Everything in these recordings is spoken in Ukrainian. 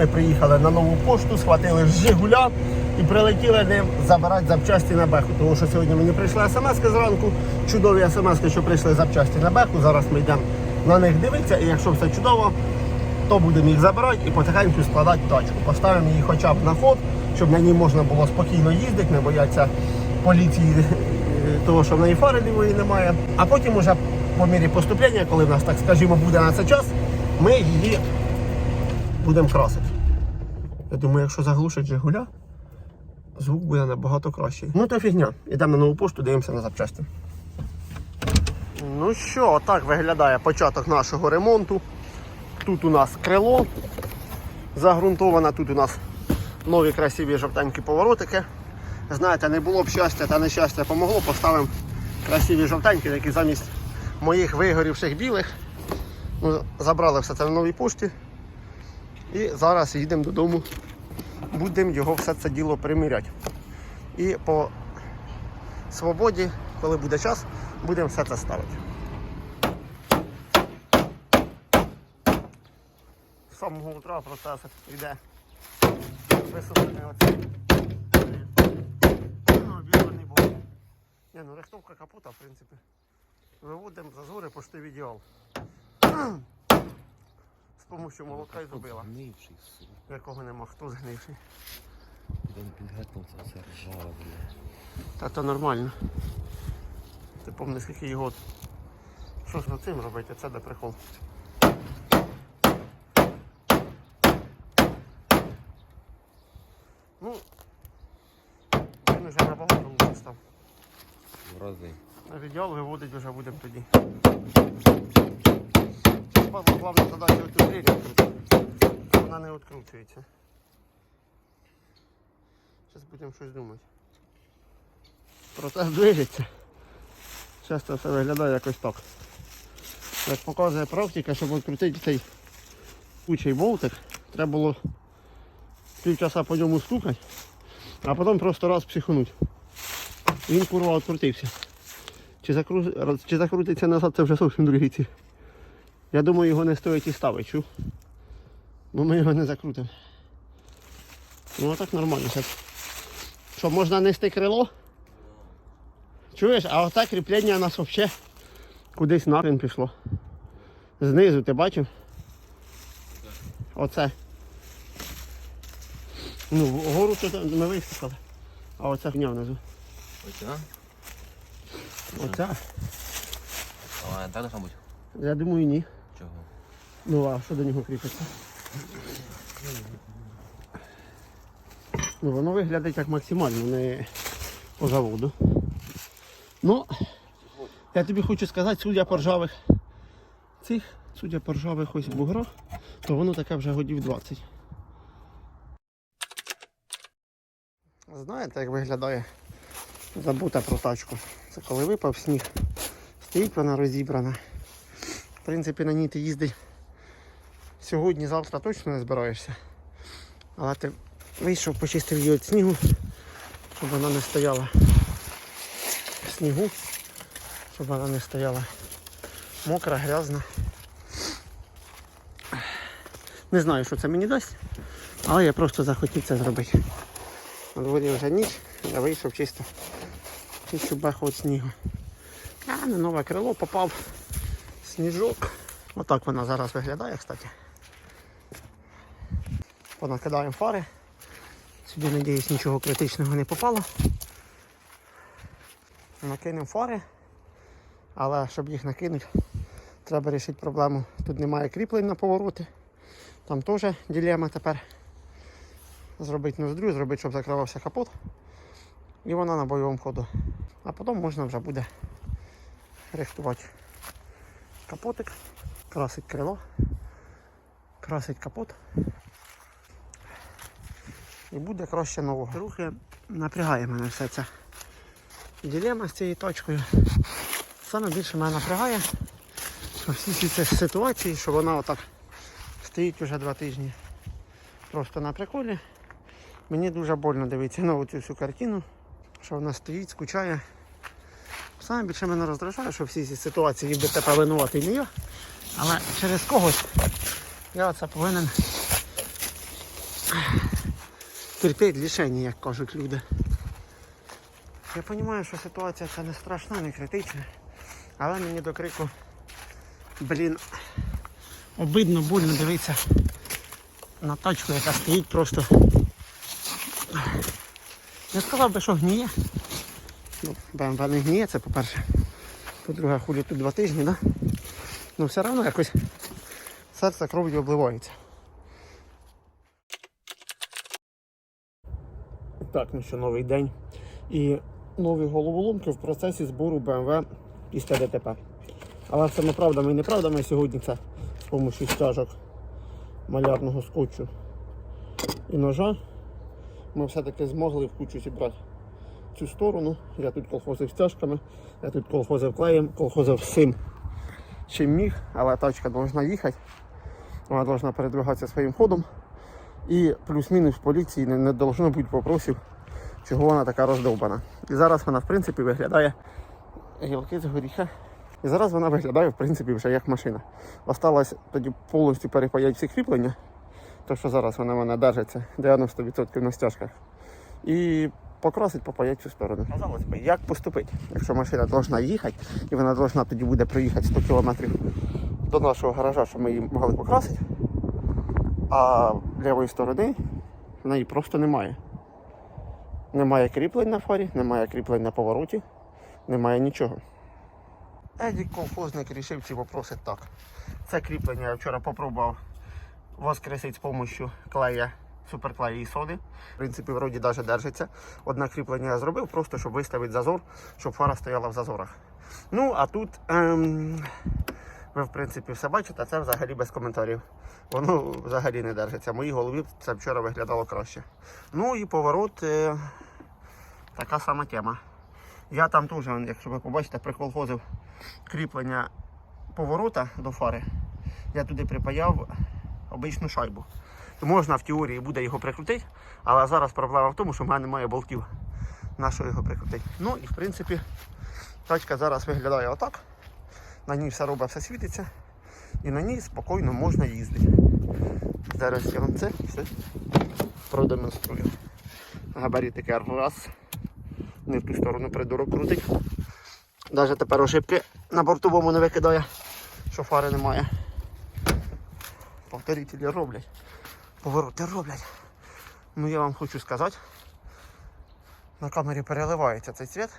Ми приїхали на нову пошту, схватили Жигуля і прилетіли ним забирати запчасті на беху. Тому що сьогодні мені прийшла смс зранку, чудові смс, що прийшли запчасті на беху. Зараз ми йдемо на них дивитися, і якщо все чудово, то будемо їх забирати і потихеньку складати тачку. Поставимо її хоча б на ход, щоб на ній можна було спокійно їздити, не бояться поліції того, що в неї фари лівої немає. А потім уже по мірі поступлення, коли в нас, так скажімо, буде на це час, ми її будемо красити. Я думаю, якщо заглушить Жигуля, звук буде набагато кращий. Ну то фігня. Йдемо на нову пошту, дивимося на запчасті. Ну що, отак виглядає початок нашого ремонту. Тут у нас крило загрунтоване, тут у нас нові красиві жовтенькі поворотики. Знаєте, не було б щастя та нещастя помогло, поставимо красиві жовтенькі, які замість моїх вигорівших білих. Ну, забрали все це на новій пошті. І зараз їдемо додому, будемо його все це діло приміряти. І по свободі, коли буде час, будемо все це ставити. З самого утра процес йде висушений оцей. Ну. Ні, ну рихтовка капота, в принципі. Виводимо зазори поштив ідеал. З помощью молотка і зробила. Згнивший, сука. Якого нема, хто згнивший. Він підгатнувся, це ржава, бля. Та то нормально. Ти помни, скільки його. Що ж над цим робити? Це де прикол. Ну, він вже набагато лучше став. В рази. На відділ виводить вже будемо тоді. Головна задача оцю дріль відкрити. Вона не відкручується. Зараз будемо щось думати. Процес движеться. Часто все виглядає якось так. Як показує практика, щоб відкрутити цей кучий болтик, треба було півчаса по ньому стукати, а потім просто раз психануть. Він курва відкрутився. Чи, закру... чи закрутиться назад, це вже зовсім другий ці. Я думаю, його не стоїть і ставити, чув? Бо ми його не закрутимо. Ну а так нормально. Зараз. Що, можна нести крило? Чуєш, а оце кріплення у нас взагалі кудись нахрен пішло. Знизу, ти бачив? Оце. Ну, вгору то ми виступили. А оце гня внизу. Оця? Оця. А так бути? Я думаю, ні. Чого? Ну а що до нього кріпиться? Ну, воно виглядає як максимально, не по заводу. Ну, я тобі хочу сказати, судя по ржавих цих, судя по ржавих ось буграх, то воно таке вже годів 20. Знаєте, як виглядає забута про тачку? Це коли випав сніг, стоїть вона розібрана. В принципі, на ній ти їздить сьогодні, завтра точно не збираєшся. Але ти вийшов, почистив її від снігу, щоб вона не стояла в снігу, щоб вона не стояла мокра, грязна. Не знаю, що це мені дасть, але я просто захотів це зробити. На дворі вже ніч, я вийшов чисто, чисто беху від снігу. А на нове крило попав сніжок. Отак вона зараз виглядає, кстати. Понакидаємо фари. Сюди, надіюсь, нічого критичного не попало. Накинемо фари, але щоб їх накинути, треба вирішити проблему. Тут немає кріплень на повороти. Там теж дилема тепер. Зробити ноздрю, зробити, щоб закривався капот. І вона на бойовому ходу. А потім можна вже буде рихтувати капотик, красить крило, красить капот. І буде краще нового. Трохи напрягає мене все це. Дилема з цією точкою. Саме більше мене напрягає, що всі ці ці ситуації, що вона отак стоїть вже два тижні просто на приколі. Мені дуже больно дивитися на цю всю картину, що вона стоїть, скучає. Саме більше мене роздражає, що всі ці ситуації тебе винуватий не я. Але через когось я це повинен терпіть лишення, як кажуть люди. Я розумію, що ситуація ця не страшна, не критична, але мені до крику, блін, обидно, больно дивитися на тачку, яка стоїть просто. Я сказав би, що гніє. Ну, БМВ не гніє, це по-перше. По-друге, хулі тут два тижні, да? Ну все одно якось серце кров'ю обливається. Так, ну що, новий день. І нові головоломки в процесі збору BMW після ДТП. Але це неправдами і неправдами сьогодні це з допомогою стяжок малярного скотчу і ножа. Ми все-таки змогли в кучу зібрати цю сторону. Я тут колхозив стяжками, я тут колхозив клеєм, колхозив всім, чим міг, але тачка повинна їхати. Вона повинна передвигатися своїм ходом. І плюс-мінус в поліції не, не должно бути попросів, чого вона така роздовбана. І зараз вона в принципі виглядає гілки з горіха. І зараз вона виглядає в принципі вже як машина. Осталось тоді повністю перепаяти всі кріплення, то що зараз вона в мене держиться 90% на стяжках. І покрасить, попаять цю сторону. Казалось би, як поступити, якщо машина повинна їхати, і вона повинна тоді буде проїхати 100 кілометрів до нашого гаража, щоб ми її могли покрасити а лівої сторони в неї просто немає. Немає кріплень на фарі, немає кріплень на повороті, немає нічого. Едік колхозник рішив ці вопроси так. Це кріплення я вчора попробував воскресити з допомогою клея, суперклея і соди. В принципі, вроді навіть держиться. Одне кріплення я зробив, просто щоб виставити зазор, щоб фара стояла в зазорах. Ну, а тут ем, ви, в принципі, все бачите, це взагалі без коментарів. Воно взагалі не держиться. В моїй голові це вчора виглядало краще. Ну і поворот е, така сама тема. Я там теж, якщо ви побачите, приколхозив кріплення поворота до фари. Я туди припаяв обичну шайбу. Можна в теорії буде його прикрутити, але зараз проблема в тому, що в мене немає болтів. На що його прикрутити? Ну і в принципі тачка зараз виглядає отак. На ній все робить, все світиться. І на ній спокійно можна їздити. Зараз я вам це все продемонструю. Габаритики раз. Не в ту сторону придурок крутить. Навіть тепер ошибки на бортовому не викидає, що фари немає. Повторителі роблять. Повороти роблять. Ну я вам хочу сказати, на камері переливається цей цвіт.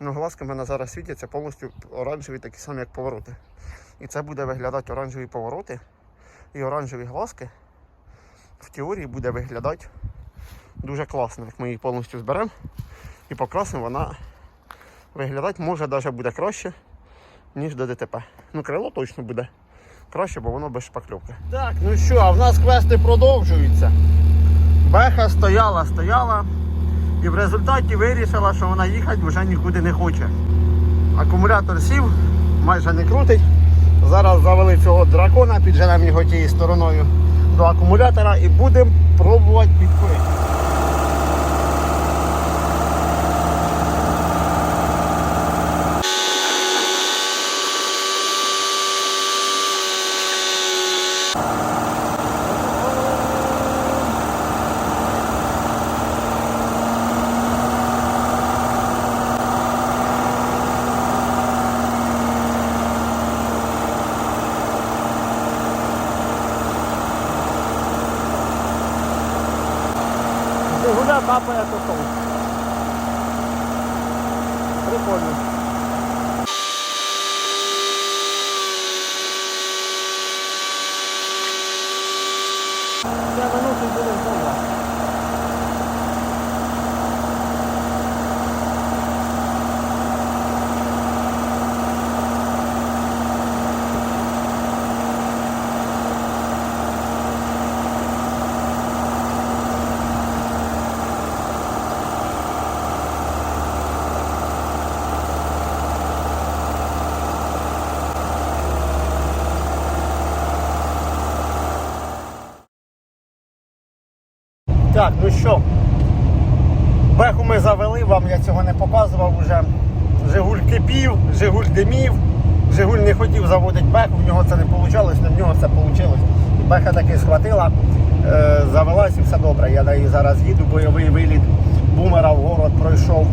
Ну, глазки в мене зараз світяться повністю оранжеві, такі самі, як повороти. І це буде виглядати оранжеві повороти і оранжеві глазки. В теорії буде виглядати дуже класно, як ми її повністю зберемо і покрасимо, вона виглядати може навіть буде краще, ніж до ДТП. Ну, крило точно буде краще, бо воно без шпакльовки. Так, ну що, а в нас квести продовжуються. Беха стояла, стояла. І в результаті вирішила, що вона їхати вже нікуди не хоче. Акумулятор сів, майже не крутить. Зараз завели цього дракона, підженемо його тією стороною до акумулятора і будемо пробувати підкурити. Papa é teu Так, ну що, беху ми завели, вам я цього не показував уже. Жигуль кипів, Жигуль димів, Жигуль не хотів заводити беху, в нього це не вийшло, але в нього це вийшло. Беха таки схватила. е, завелась і все добре. Я на неї зараз їду, бойовий виліт бумера в город пройшов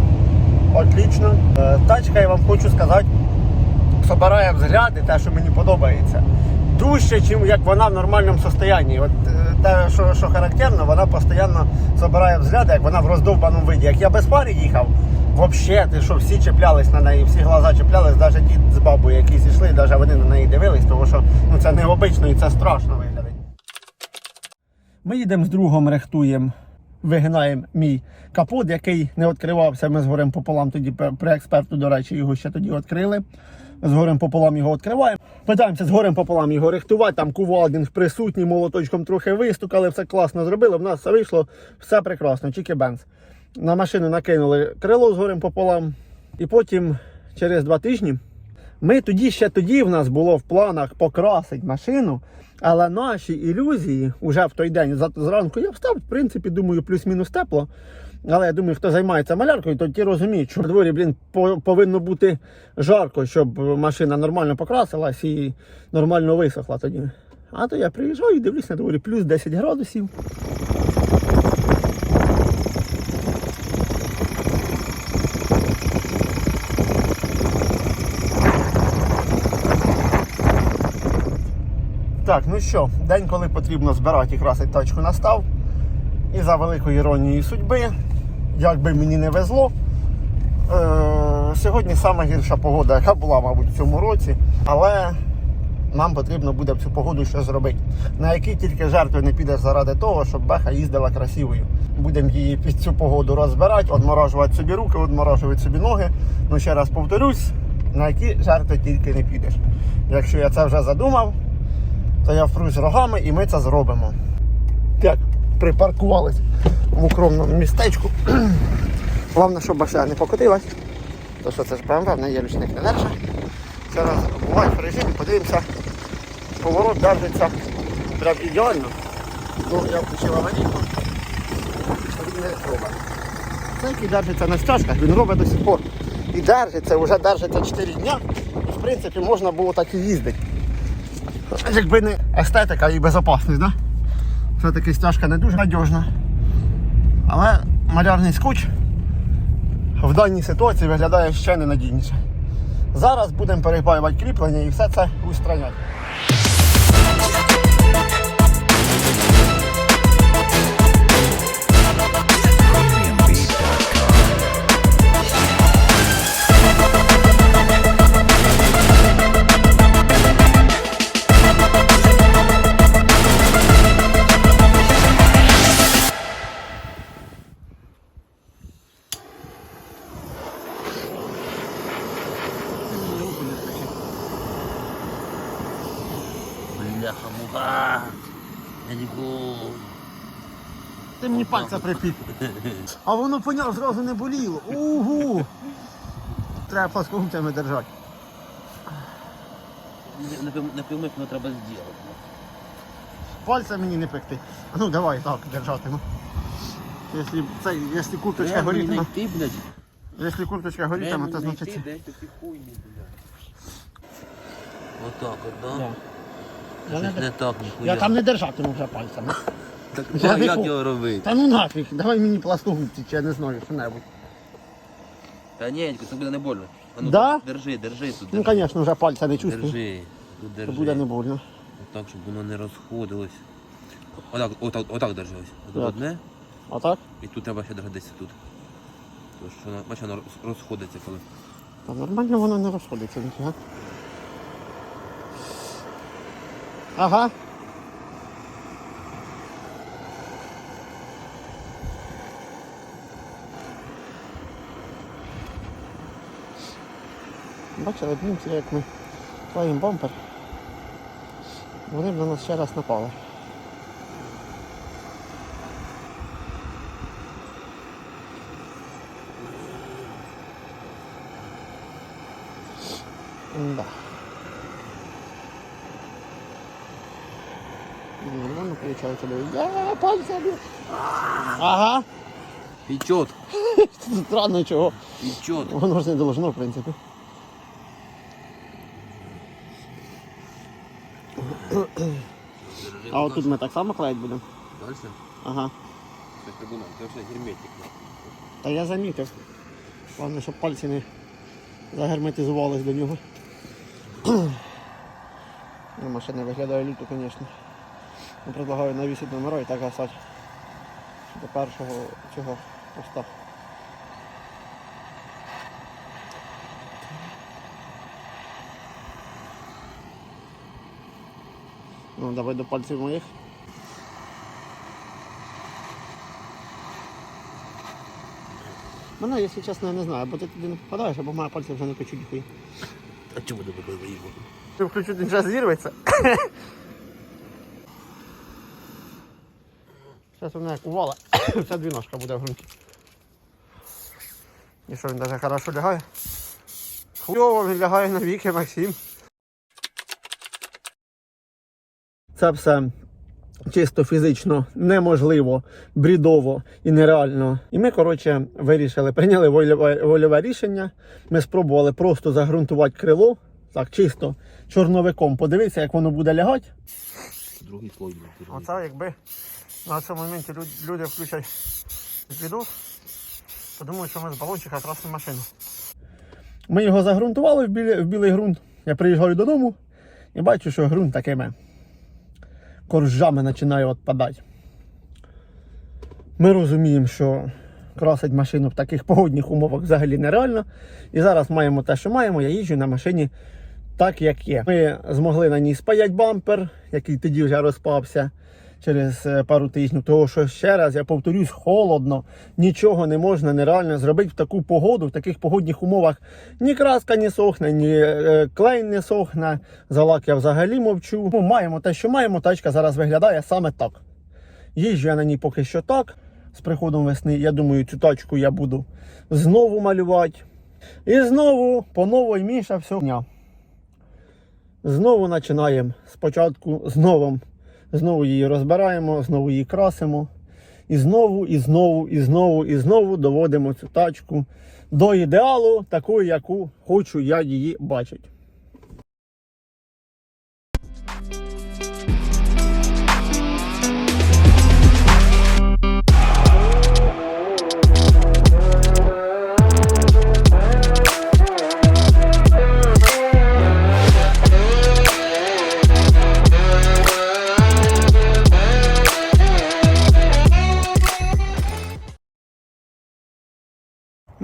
отлично. Е, Тачка, я вам хочу сказати, собирає взгляди, те, що мені подобається. Дужче, чим як вона в нормальному состоянні. От е, те, що, що характерно, вона постійно собирає взгляди, як вона в роздовбаному виді. Як я без пари їхав, взагалі, ти що всі чіплялись на неї, всі глаза чіплялись, навіть дід з бабою, які зійшли, навіть вони на неї дивились, тому що ну, це необично і це страшно виглядить. Ми їдемо з другом, рехтуємо, вигинаємо мій капот, який не відкривався. Ми згорем пополам тоді при експерту, до речі, його ще тоді відкрили. Згорем пополам його відкриваємо. Питаємося згорем пополам його рихтувати. Там кувалдинг присутній, молоточком трохи вистукали, все класно зробили. В нас все вийшло, все прекрасно, тільки бенз. На машину накинули крило згорем пополам. І потім через два тижні ми тоді ще тоді в нас було в планах покрасити машину, але наші ілюзії вже в той день зранку я встав, в принципі, думаю, плюс-мінус тепло. Але я думаю, хто займається маляркою, то ті розуміють, що в дворі, блін, по- повинно бути жарко, щоб машина нормально покрасилась і нормально висохла тоді. А то я приїжджаю і дивлюсь на дворі плюс 10 градусів. Так, ну що, день, коли потрібно збирати і красити тачку настав. І за великою іронією судьби, як би мені не везло, е- сьогодні сама гірша погода, яка була, мабуть, в цьому році. Але нам потрібно буде в цю погоду щось зробити. На які тільки жертви не підеш заради того, щоб беха їздила красивою. Будемо її під цю погоду розбирати, одморажувати собі руки, одморажувати собі ноги. Ну ще раз повторюсь, на які жертви тільки не підеш. Якщо я це вже задумав, то я впрусь рогами і ми це зробимо. Так, припаркувались в укромному містечку. Головне, щоб машина не покотилась. То що це ж BMW, в є ручник не держа. Зараз буває в режимі, подивимося. Поворот держиться прям ідеально. Ну, я включив аварійку. Він не робить. Це який держиться на стяжках, він робить до сих пор. І держиться, вже держиться 4 дня. І, в принципі, можна було так і їздити. Якби не естетика і безпечність, да? Все-таки стяжка не дуже надіжна. Але малярний скотч в даній ситуації виглядає ще ненадійніше. Зараз будемо перепаювати кріплення і все це устраняти. Ти мені пальця припік. А воно поняв, зразу не боліло. Угу. Треба плоскогубцями держати. Напрямик не треба зробити. Пальця мені не пекти. Ну давай так держатиму. Якщо, це, якщо курточка горітиме, якщо курточка горітиме, то значить. це-. Отак от, да? Да. Я, не, не так, ніхуя. я там не держатиму вже пальцями. Так, Я а не як його робити? Та ну нафіг, давай мені плоскогубці, чи я не знаю, що-небудь. Та ні, це буде не больно. А ну, Да? Держи, держи тут. Ну, держи. звісно, вже пальця не чувствую. Держи. Тут То держи. буде не больно. Отак, щоб воно не розходилось. Отак, отак, отак держалось. Отут Так. одне, А так? і тут треба ще держати десь тут. Тому що воно, бачиш, воно роз- розходиться коли. Та нормально воно не розходиться ніфіга. Ага. Бачили б німці, як ми клеїмо бампер. Вони б на нас ще раз напали. Да. Нормально получается, да? Я пальцами. Ага. Пічот, Странно чого. пічот. Воно ж не должно, в принципі. А отут ми так само клеїти будемо. Дальше. Ага. Це трибунал, це вже герметик. Та я замітив. Головне, щоб пальці не загерметизувались до нього. Ну, машина виглядає люто, звісно. Я предлагаю навісити номера і так гасати. До першого цього поста. Ну, давай до пальців моїх. Мене, якщо чесно, я не знаю, бо ти туди не попадаєш, або мої пальці вже не печуть ніхуя. А чому не буде виїхати? Ти включу, він зараз зірветься. Зараз вона як увала. Вся двіножка буде в ґрунті. І що він навіть хорошо лягає? Хуйово він лягає на віки, Максим. Це все чисто фізично неможливо, брідово і нереально. І ми, коротше, вирішили, прийняли вольове, вольове рішення. Ми спробували просто загрунтувати крило, так, чисто чорновиком. Подивитися, як воно буде лягати. Другий слой. Оце якби на цьому моменті люди включать відос, то думають, що ми з балончика красимо машину. Ми його загрунтували в, білі, в білий ґрунт. Я приїжджаю додому і бачу, що ґрунт такими коржами починає відпадати. Ми розуміємо, що красить машину в таких погодних умовах взагалі нереально. І зараз маємо те, що маємо. Я їжджу на машині так, як є. Ми змогли на ній спаять бампер, який тоді вже розпався через е, пару тижнів. Того, що ще раз, я повторюсь, холодно, нічого не можна нереально зробити в таку погоду, в таких погодних умовах. Ні краска не сохне, ні е, клей не сохне. За лак я взагалі мовчу. Ну, маємо те, що маємо. Тачка зараз виглядає саме так. Їжджу я на ній поки що так. З приходом весни, я думаю, цю тачку я буду знову малювати. І знову по новій Міша все. дня. Знову починаємо спочатку знову, знову її розбираємо, знову її красимо. І знову, і знову, і знову, і знову доводимо цю тачку до ідеалу, такої, яку хочу я її бачити.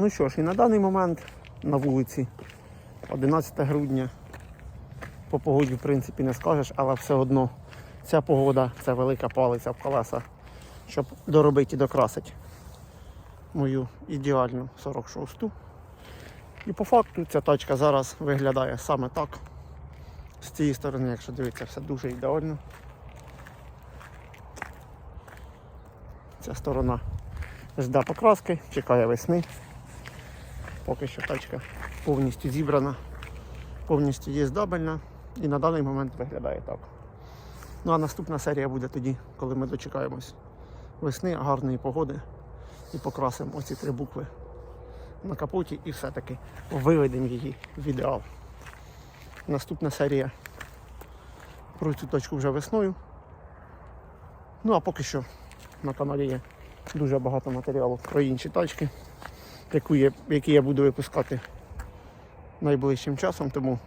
Ну що ж, і на даний момент на вулиці 11 грудня. По погоді, в принципі, не скажеш, але все одно ця погода це велика палиця в колеса, щоб доробити і докрасити мою ідеальну 46-ту. І по факту ця тачка зараз виглядає саме так. З цієї сторони, якщо дивитися, все дуже ідеально. Ця сторона жде покраски, чекає весни. Поки що тачка повністю зібрана, повністю їздабельна і на даний момент виглядає так. Ну а наступна серія буде тоді, коли ми дочекаємось весни, гарної погоди і покрасимо оці три букви на капоті і все-таки виведемо її в ідеал. Наступна серія про цю точку вже весною. Ну а поки що на каналі є дуже багато матеріалу про інші тачки яку я, який я буду випускати найближчим часом, тому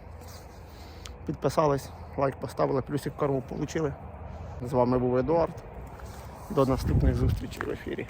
підписались, лайк поставили, плюсик корму отримали. З вами був Едуард. До наступних зустрічей в ефірі.